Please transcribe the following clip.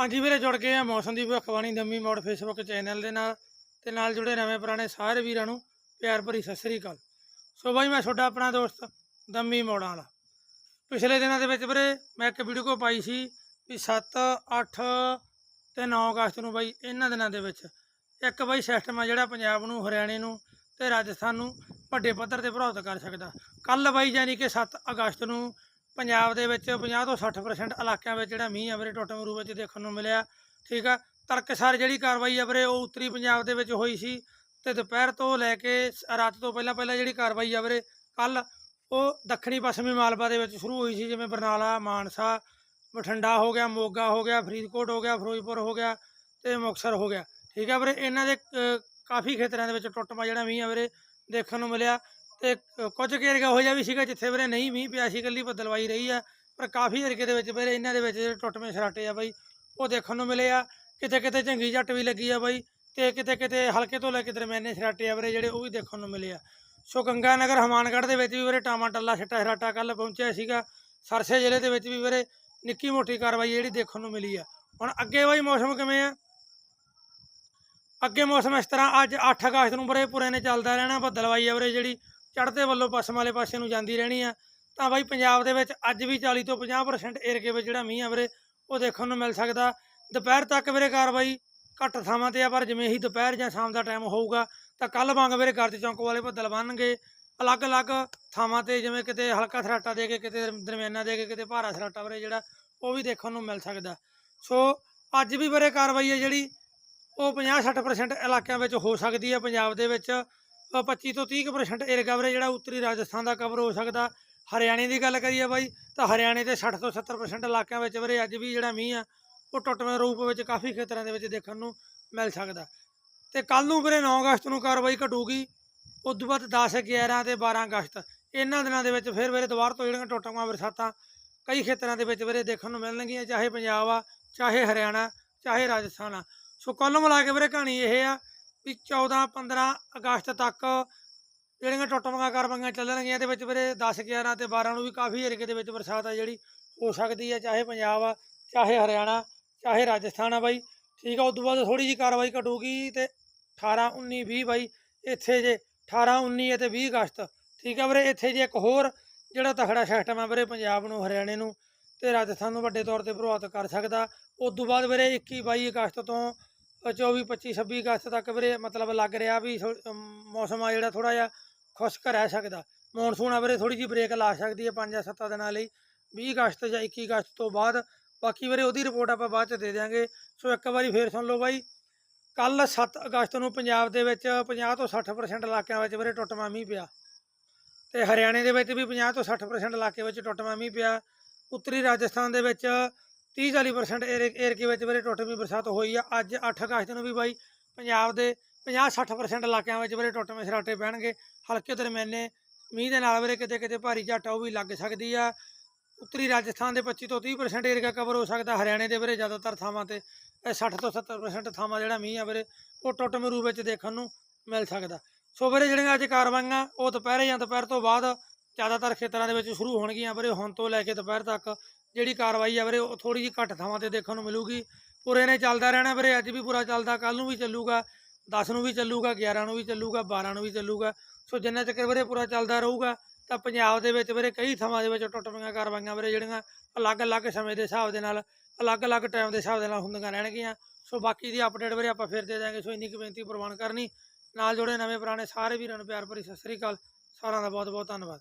ਹਾਂਜੀ ਵੀਰੇ, ਜੁੜ ਗਏ ਆ ਮੌਸਮ ਦੀ ਭਵਿੱਖਬਾਣੀ ਦੰਮੀ ਮੋੜ ਫੇਸਬੁੱਕ ਚੈਨਲ ਦੇ ਨਾਲ ਤੇ ਨਾਲ ਜੁੜੇ ਨਵੇਂ ਪੁਰਾਣੇ ਸਾਰੇ ਵੀਰਾਂ ਨੂੰ ਪਿਆਰ ਭਰੀ ਸਤਿ ਸ੍ਰੀ ਅਕਾਲ। ਸੋ ਬਾਈ, ਮੈਂ ਤੁਹਾਡਾ ਆਪਣਾ ਦੋਸਤ ਦੰਮੀ ਮੋੜਾਂ ਵਾਲਾ। ਪਿਛਲੇ ਦਿਨਾਂ ਦੇ ਵਿੱਚ ਵੀਰੇ, ਮੈਂ ਇੱਕ ਵੀਡੀਓ ਕੋ ਪਾਈ ਸੀ ਵੀ 7 8 ਤੇ 9 ਅਗਸਤ ਨੂੰ ਬਾਈ, ਇਹਨਾਂ ਦਿਨਾਂ ਦੇ ਵਿੱਚ ਇੱਕ ਬਾਈ ਸਿਸਟਮ ਆ ਜਿਹੜਾ ਪੰਜਾਬ ਨੂੰ, ਹਰਿਆਣੇ ਨੂੰ ਤੇ ਰਾਜਸਥਾਨ ਨੂੰ ਵੱਡੇ ਪੱਧਰ ਤੇ ਪ੍ਰਭਾਵਿਤ ਕਰ ਸਕਦਾ। ਕੱਲ ਬਾਈ ਯਾਨੀ ਕਿ 7 ਅਗਸਤ ਨੂੰ ਪੰਜਾਬ ਦੇ ਵਿੱਚ 50 ਤੋਂ 60% ਇਲਾਕਿਆਂ ਵਿੱਚ ਜਿਹੜਾ ਮੀਂਹ ਆ ਵੀਰੇ ਟੋਟਮ ਰੂਪ ਵਿੱਚ ਦੇਖਣ ਨੂੰ ਮਿਲਿਆ, ਠੀਕ ਆ? ਤਰਕਸਰ ਜਿਹੜੀ ਕਾਰਵਾਈ ਆ ਵੀਰੇ, ਉਹ ਉੱਤਰੀ ਪੰਜਾਬ ਦੇ ਵਿੱਚ ਹੋਈ ਸੀ ਤੇ ਦੁਪਹਿਰ ਤੋਂ ਲੈ ਕੇ ਸ- ਰਾਤ ਤੋਂ ਪਹਿਲਾਂ ਪਹਿਲਾਂ ਜਿਹੜੀ ਕਾਰਵਾਈ ਆ ਵੀਰੇ ਕੱਲ ਉਹ ਦੱਖਣੀ ਪੱਛਮੀ ਮਾਲਵਾ ਦੇ ਵਿੱਚ ਸ਼ੁਰੂ ਹੋਈ ਸੀ, ਜਿਵੇਂ ਬਰਨਾਲਾ, ਮਾਨਸਾ, ਬਠਿੰਡਾ ਹੋ ਗਿਆ, ਮੋਗਾ ਹੋ ਗਿਆ, ਫਰੀਦਕੋਟ ਹੋ ਗਿਆ, ਫਿਰੋਜ਼ਪੁਰ ਹੋ ਗਿਆ ਤੇ ਮੁਕਤਸਰ ਹੋ ਗਿਆ, ਠੀਕ ਆ ਵੀਰੇ? ਇਹਨਾਂ ਦੇ ਕਾਫੀ ਖੇਤਰਾਂ ਦੇ ਵਿੱਚ ਟੁੱਟਮਾ ਜਿਹੜਾ ਮੀਂਹ ਆ ਵੀਰੇ, ਦੇਖਣ ਨੂੰ ਮਿਲਿਆ। ਤੇ ਕੁਝ ਕੁ ਏਰੀਆ ਹੋ ਜਾ ਵੀ ਸੀਗਾ ਜਿੱਥੇ ਵੀਰੇ ਨਹੀਂ ਮੀਂਹ ਪਿਆ ਸੀ, ਇਕੱਲੀ ਬੱਦਲਵਾਈ ਰਹੀ ਆ, ਪਰ ਕਾਫੀ ਏਰੀਏ ਦੇ ਵਿੱਚ ਵੀਰੇ ਇਹਨਾਂ ਦੇ ਵਿੱਚ ਜਿਹੜੇ ਟੁੱਟਵੇਂ ਸਰਾਟੇ ਆ ਬਾਈ, ਉਹ ਦੇਖਣ ਨੂੰ ਮਿਲੇ ਆ। ਕਿਤੇ ਕਿਤੇ ਝੰਗੀ ਝੱਟ ਵੀ ਲੱਗੀ ਆ ਬਾਈ ਤੇ ਕਿਤੇ ਕਿਤੇ ਹਲਕੇ ਤੋਂ ਲੈ ਕੇ ਦਰਮਿਆਨੇ ਸਰਾਟੇ ਆ ਵੀਰੇ ਜਿਹੜੇ, ਉਹ ਵੀ ਦੇਖਣ ਨੂੰ ਮਿਲੇ ਆ। ਸੋ ਗੰਗਾ ਨਗਰ ਹਮਾਨਗੜ੍ਹ ਦੇ ਵਿੱਚ ਵੀ ਵੀਰੇ ਟਾਮਾ ਟੱਲਾ ਛੱਟਾ ਸਰਾਟਾ ਕੱਲ ਪਹੁੰਚਿਆ ਸੀਗਾ। ਸਰਸੇ ਜ਼ਿਲ੍ਹੇ ਦੇ ਵਿੱਚ ਵੀ ਵੀਰੇ ਨਿੱਕੀ ਮੋਟੀ ਕਾਰਵਾਈ ਜਿਹੜੀ ਦੇਖਣ ਨੂੰ ਮਿਲੀ ਆ। ਹੁਣ ਅੱਗੇ ਬਾਈ ਮੌਸਮ ਕਿਵੇਂ ਆ? ਅੱਗੇ ਮੌਸਮ ਇਸ ਤਰ੍ਹਾਂ, ਅੱਜ 8 ਅਗਸਤ ਨੂੰ ਵੀਰੇ ਪੂਰੇ ਨੇ ਚੱਲਦਾ ਰਹਿਣਾ, ਬੱਦਲਵਾਈ ਆ ਵੀਰੇ ਜਿਹੜੀ। ਚੜ੍ਹਦੇ ਵੱਲੋਂ ਪੱਛਮ ਵਾਲੇ ਪਾਸੇ ਨੂੰ ਜਾਂਦੀ ਰਹਿਣੀ ਆ। ਤਾਂ ਬਾਈ ਪੰਜਾਬ ਦੇ ਵਿੱਚ ਅੱਜ ਵੀ 40 ਤੋਂ 50% ਏਰੀਏ ਵਿੱਚ ਜਿਹੜਾ ਮੀਂਹ ਆ ਵੀਰੇ, ਉਹ ਦੇਖਣ ਨੂੰ ਮਿਲ ਸਕਦਾ। ਦੁਪਹਿਰ ਤੱਕ ਵੀਰੇ ਕਾਰਵਾਈ ਘੱਟ ਥਾਵਾਂ ਤੇ ਆ, ਪਰ ਜਿਵੇਂ ਹੀ ਦੁਪਹਿਰ ਜਾਂ ਸ਼ਾਮ ਦਾ ਟਾਈਮ ਹੋਊਗਾ, ਤਾਂ ਕੱਲ ਵਾਂਗ ਵੀਰੇ ਗਰਜ ਚੌਂਕ ਵਾਲੇ ਬੱਦਲ ਬਣਨਗੇ। ਅਲੱਗ-ਅਲੱਗ ਥਾਵਾਂ ਤੇ ਜਿਵੇਂ ਕਿਤੇ ਹਲਕਾ ਸਰਾਟਾ ਦੇ ਕੇ, ਕਿਤੇ ਦਰਮਿਆਨਾ ਦੇ ਕੇ, ਕਿਤੇ ਭਾਰਾ ਸਰਾਟਾ ਵੀਰੇ ਜਿਹੜਾ, ਉਹ ਵੀ ਦੇਖਣ ਨੂੰ ਮਿਲ ਸਕਦਾ। ਸੋ ਅੱਜ ਵੀ ਵੀਰੇ ਕਾਰਵਾਈ ਹੈ ਜਿਹੜੀ, ਉਹ 50-60% ਇਲਾਕਿਆਂ ਵਿੱਚ ਹੋ ਸਕਦੀ ਹੈ ਪੰਜਾਬ ਦੇ ਵਿੱਚ। 25 ਤੋਂ 30% ਇਹ ਵੀਰੇ ਜਿਹੜਾ ਉੱਤਰੀ ਰਾਜਸਥਾਨ ਦਾ ਕਵਰ ਹੋ ਸਕਦਾ। ਹਰਿਆਣੇ ਦੀ ਗੱਲ ਕਰੀਏ ਬਾਈ, ਤਾਂ ਹਰਿਆਣੇ ਦੇ 60 ਤੋਂ 70% ਇਲਾਕਿਆਂ ਵਿੱਚ ਵੀਰੇ ਅੱਜ ਵੀ ਜਿਹੜਾ ਮੀਂਹ ਆ, ਉਹ ਟੁੱਟਵੇਂ ਰੂਪ ਵਿੱਚ ਕਾਫੀ ਖੇਤਰਾਂ ਦੇ ਵਿੱਚ ਦੇਖਣ ਨੂੰ ਮਿਲ ਸਕਦਾ। ਤੇ ਕੱਲ ਨੂੰ ਵੀਰੇ 9 ਅਗਸਤ ਨੂੰ ਕਾਰਵਾਈ ਘਟੂਗੀ ਉਸ ਤੋਂ ਬਾਅਦ 10 11 ਤੇ 12 ਅਗਸਤ, ਇਹਨਾਂ ਦਿਨਾਂ ਦੇ ਵਿੱਚ ਫਿਰ ਵੀਰੇ ਦੁਬਾਰ ਤੋਂ ਜਿਹੜੀਆਂ ਟੁੱਟਵਾਂ ਬਰਸਾਤਾਂ ਕਈ ਖੇਤਰਾਂ ਦੇ ਵਿੱਚ ਵੀਰੇ ਦੇਖਣ ਨੂੰ ਮਿਲਣਗੀਆਂ, ਚਾਹੇ ਪੰਜਾਬ ਆ, ਚਾਹੇ ਹਰਿਆਣਾ, ਚਾਹੇ ਰਾਜਸਥਾਨ ਆ। ਸੋ ਕੁੱਲ ਮਿਲਾ ਕੇ ਵੀਰੇ ਕਹਾਣੀ ਇਹ ਆ ਵੀ 14 15 ਅਗਸਤ ਤੱਕ ਜਿਹੜੀਆਂ ਟੁੱਟਵਾਂ ਕਾਰਵਾਈਆਂ ਚੱਲਣਗੀਆਂ, ਇਹਦੇ ਵਿੱਚ ਵੀਰੇ 10 11 ਤੇ 12 ਨੂੰ ਵੀ ਕਾਫੀ ਏਰੀਏ ਦੇ ਵਿੱਚ ਬਰਸਾਤ ਆ ਜਿਹੜੀ, ਹੋ ਸਕਦੀ ਹੈ ਚਾਹੇ ਪੰਜਾਬ ਆ, ਚਾਹੇ ਹਰਿਆਣਾ, ਚਾਹੇ ਰਾਜਸਥਾਨ ਆ ਬਾਈ। ਠੀਕ ਆ ਉਸ ਤੋਂ ਬਾਅਦ ਥੋੜੀ ਜੀ ਕਾਰਵਾਈ ਘਟੂਗੀ ਤੇ 18 19 20 ਬਾਈ, ਇੱਥੇ ਜੇ 18 19 ਅਤੇ 20 ਅਗਸਤ, ਠੀਕ ਆ ਵੀਰੇ, ਇੱਥੇ ਜੇ ਇੱਕ ਹੋਰ ਜਿਹੜਾ ਤਖੜਾ ਸਿਸਟਮ ਆ ਵੀਰੇ ਪੰਜਾਬ ਨੂੰ, ਹਰਿਆਣੇ ਨੂੰ ਤੇ ਰਾਜਸਥਾਨ ਨੂੰ ਵੱਡੇ ਤੌਰ ਤੇ ਪ੍ਰਭਾਵਿਤ ਕਰ ਸਕਦਾ। ਉਸ ਤੋਂ ਬਾਅਦ ਵੀਰੇ 21 22 ਅਗਸਤ ਤੋਂ 24 25 26 ਅਗਸਤ ਤੱਕ ਵੀਰੇ ਮਤਲਬ ਲੱਗ ਰਿਹਾ ਵੀ ਥੋ- ਮੌਸਮ ਆ ਜਿਹੜਾ ਥੋੜਾ ਜਿਹਾ ਖੁਸ਼ਕ ਰਹਿ ਸਕਦਾ। ਮੌਨਸੂਨ ਆ ਵੀਰੇ ਥੋੜੀ ਜਿਹੀ ਬ੍ਰੇਕ ਲਾ ਸਕਦੀ ਹੈ 5-7 ਦਿਨਾਂ ਲਈ। 20 ਅਗਸਤ ਜਾਂ 21 ਅਗਸਤ ਤੋਂ ਬਾਅਦ ਬਾਕੀ ਵੀਰੇ ਉਹਦੀ ਰਿਪੋਰਟ ਆਪਾਂ ਬਾਅਦ ਚ ਦੇ ਦਿਆਂਗੇ। ਸੋ ਇੱਕ ਵਾਰੀ ਫੇਰ ਸੁਣ ਲਓ ਬਾਈ ਕੱਲ 7 ਅਗਸਤ ਨੂੰ ਪੰਜਾਬ ਦੇ ਵਿੱਚ 50 ਤੋਂ 60% ਇਲਾਕਿਆਂ ਵਿੱਚ ਵੀਰੇ ਟੁੱਟਵਾਂ ਮੀਂਹ ਪਿਆ। ਤੇ ਹਰਿਆਣੇ ਦੇ ਵਿੱਚ ਵੀ 50 ਤੋਂ 60% ਇਲਾਕੇ ਵਿੱਚ ਟੁੱਟਵਾਂ ਮੀਂਹ ਪਿਆ। ਉੱਤਰੀ ਰਾਜਸਥਾਨ ਦੇ ਵਿੱਚ 30-40% ਏਰੀਏ ਵਿੱਚ ਵੀਰੇ ਟੁੱਟਵੀਂ ਬਰਸਾਤ ਹੋਈ ਆ। ਅੱਜ 8 ਅਗਸਤ ਨੂੰ ਵੀ ਬਾਈ ਪੰਜਾਬ ਦੇ 50-60% ਇਲਾਕਿਆਂ ਵਿੱਚ ਵੀਰੇ ਟੁੱਟਵੇਂ ਸਰਾਟੇ ਪੈਣਗੇ। ਹਲਕੇ ਦਰਮਿਆਨੇ ਮੀਂਹ ਦੇ ਨਾਲ ਵੀਰੇ ਕਿਤੇ ਕਿਤੇ ਭਾਰੀ ਝੱਟ ਉਹ ਵੀ ਲੱਗ ਸਕਦੀ ਆ। ਉੱਤਰੀ ਰਾਜਸਥਾਨ ਦੇ 25 ਤੋਂ 30% ਏਰੀਆ ਕਵਰ ਹੋ ਸਕਦਾ। ਹਰਿਆਣੇ ਦੇ ਵੀਰੇ ਜ਼ਿਆਦਾਤਰ ਥਾਵਾਂ ਤੇ ਇਹ 60 ਤੋਂ 70% ਥਾਵਾਂ ਜਿਹੜਾ ਮੀਂਹ ਆ ਵੀਰੇ, ਉਹ ਟੁੱਟਵੇਂ ਰੂਪ ਵਿੱਚ ਦੇਖਣ ਨੂੰ ਮਿਲ ਸਕਦਾ। ਸੋ ਵੀਰੇ ਜਿਹੜੀਆਂ ਅੱਜ ਕਾਰਵਾਈਆਂ, ਉਹ ਦੁਪਹਿਰੇ ਜਾਂ ਦੁਪਹਿਰ ਤੋਂ ਬਾਅਦ ਜ਼ਿਆਦਾਤਰ ਖੇਤਰਾਂ ਦੇ ਵਿੱਚ ਸ਼ੁਰੂ ਹੋਣਗੀਆਂ ਵੀਰੇ। ਹੁਣ ਤੋਂ ਲੈ ਕੇ ਦੁਪਹਿਰ ਤੱਕ ਜਿਹੜੀ ਕਾਰਵਾਈ ਆ ਵੀਰੇ, ਉਹ ਥੋੜੀ ਜਿਹੀ ਘੱਟ ਥਾਵਾਂ ਤੇ ਦੇਖਣ ਨੂੰ ਮਿਲੂਗੀ। ਪੂਰੇ ਨੇ ਚੱਲਦਾ ਰਹਿਣਾ ਵੀਰੇ, ਅੱਜ ਵੀ ਪੂਰਾ ਚੱਲਦਾ ਕੱਲ ਨੂੰ ਵੀ ਚੱਲੂਗਾ 10 ਨੂੰ ਵੀ ਚੱਲੂਗਾ 11 ਨੂੰ ਵੀ ਚੱਲੂਗਾ 12 ਨੂੰ ਵੀ ਚੱਲੂਗਾ। ਸੋ ਜਿੰਨਾ ਚੱਕਰ ਵੀਰੇ ਪੂਰਾ ਚੱਲਦਾ ਰਹੂਗਾ, ਤਾਂ ਪੰਜਾਬ ਦੇ ਵਿੱਚ ਵੀਰੇ ਕਈ ਥਾਵਾਂ ਦੇ ਵਿੱਚ ਟੁੱਟਵੀਆਂ ਕਾਰਵਾਈਆਂ ਵੀਰੇ ਜਿਹੜੀਆਂ ਅਲੱਗ-ਅਲੱਗ ਸਮੇਂ ਦੇ ਹਿਸਾਬ ਦੇ ਨਾਲ, ਅਲੱਗ-ਅਲੱਗ ਟਾਈਮ ਦੇ ਹਿਸਾਬ ਦੇ ਨਾਲ ਹੁੰਦੀਆਂ ਰਹਿਣਗੀਆਂ। ਸੋ ਬਾਕੀ ਦੀ ਅਪਡੇਟ ਵੀਰੇ ਆਪਾਂ ਫਿਰ ਦੇ ਦਾਂਗੇ ਸੋ ਇੰਨੀ ਕੁ ਬੇਨਤੀ ਪ੍ਰਵਾਨ ਕਰਨੀ। ਨਾਲ ਜੁੜੇ ਨਵੇਂ ਪੁਰਾਣੇ ਸਾਰੇ ਵੀਰਾਂ ਨੂੰ ਪਿਆਰ ਭਰੀ ਸਤਿ ਸ੍ਰੀ ਅਕਾਲ। ਸਾਰਿਆਂ ਦਾ ਬਹੁਤ ਬਹੁਤ ਧੰਨਵਾਦ।